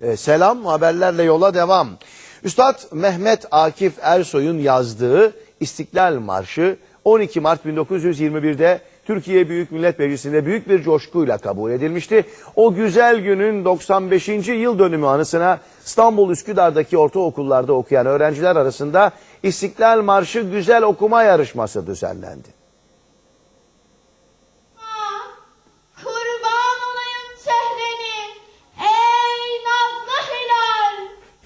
E, selam haberlerle yola devam. Üstad Mehmet Akif Ersoy'un yazdığı İstiklal Marşı 12 Mart 1921'de Türkiye Büyük Millet Meclisi'nde büyük bir coşkuyla kabul edilmişti. O güzel günün 95. yıl dönümü anısına İstanbul Üsküdar'daki ortaokullarda okuyan öğrenciler arasında İstiklal Marşı güzel okuma yarışması düzenlendi.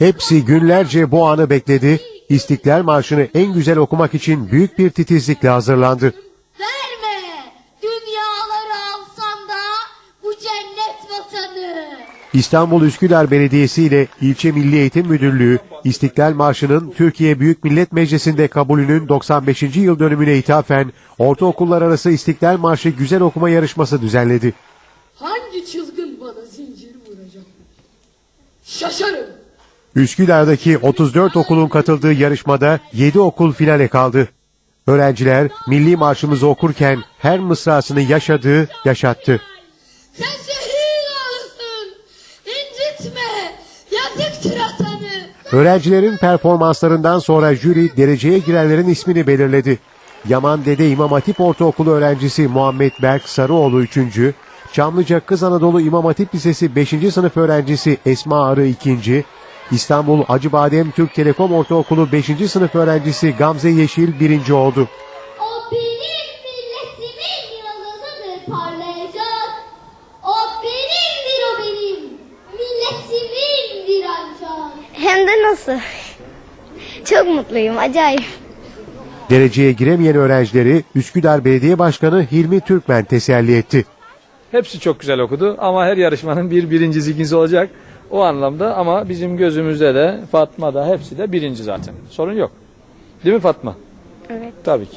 Hepsi günlerce bu anı bekledi. İstiklal Marşı'nı en güzel okumak için büyük bir titizlikle hazırlandı. Verme dünyaları alsam da bu cennet vatanı. İstanbul Üsküdar Belediyesi ile İlçe Milli Eğitim Müdürlüğü, İstiklal Marşı'nın Türkiye Büyük Millet Meclisi'nde kabulünün 95. yıl dönümüne ithafen ortaokullar arası İstiklal Marşı güzel okuma yarışması düzenledi. Hangi çılgın bana zincir vuracak? Şaşarım. Üsküdar'daki 34 okulun katıldığı yarışmada 7 okul finale kaldı. Öğrenciler milli marşımızı okurken her mısrasını yaşadığı, yaşattı. Sen şehir ağlısın. İncitme. Yazıktır atanı. Öğrencilerin performanslarından sonra jüri dereceye girenlerin ismini belirledi. Yaman Dede İmam Hatip Ortaokulu öğrencisi Muhammed Berk Sarıoğlu 3. Çamlıca Kız Anadolu İmam Hatip Lisesi 5. sınıf öğrencisi Esma Arı 2. İstanbul Acıbadem Türk Telekom Ortaokulu 5. sınıf öğrencisi Gamze Yeşil 1. oldu. O benim milletimin yıldızıdır parlayacak. O benimdir o benim milletimindir ancak. Hem de nasıl? Çok mutluyum, acayip. Dereceye giremeyen öğrencileri Üsküdar Belediye Başkanı Hilmi Türkmen teselli etti. Hepsi çok güzel okudu ama her yarışmanın bir birincisi ikincisi olacak. O anlamda ama bizim gözümüzde de Fatma da hepsi de birinci zaten. Sorun yok. Değil mi Fatma? Evet. Tabii ki.